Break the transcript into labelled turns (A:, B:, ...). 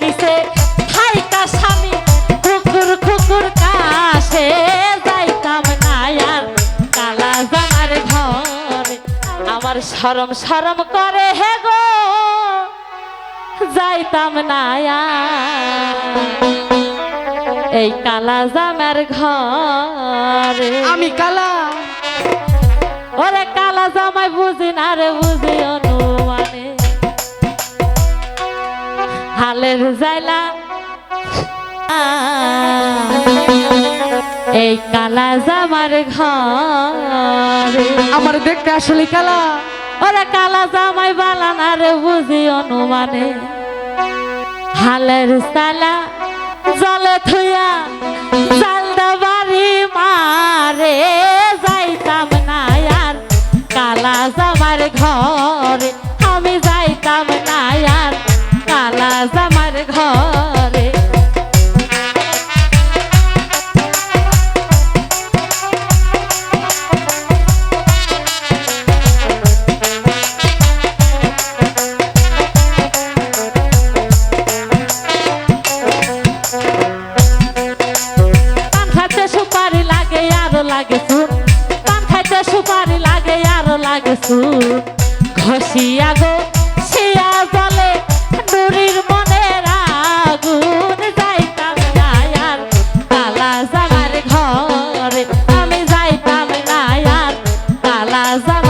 A: নিচে স্বামী কুকুর কুকুর যাইতাম না আর কালা আমার সরম সরম করে হে গো যাইতাম না এই কালা জামার ঘরে।
B: আমি কালা।
A: ওরে কালা জামাই বুঝি না রে বুঝিও না। হালের যাইলা এই কালা জামার ঘরে।
B: আমার দেখতে আসলে কালা।
A: ওরে কালা জামাই বালা না রে বুঝি অনুমানে। হালের সালা জলে থুয়া জালদা বাড়ি মারে। যাইতাম না আর কালা জামার ঘরে। আমি যাইতাম না আর কালা জামার লাগছু ঘষিয়া গো, শিয়া বলে নুরির মনের আগুন যাইতাম না আর তালা জামার ঘরে আমি যাইতাম না আর তালা জামার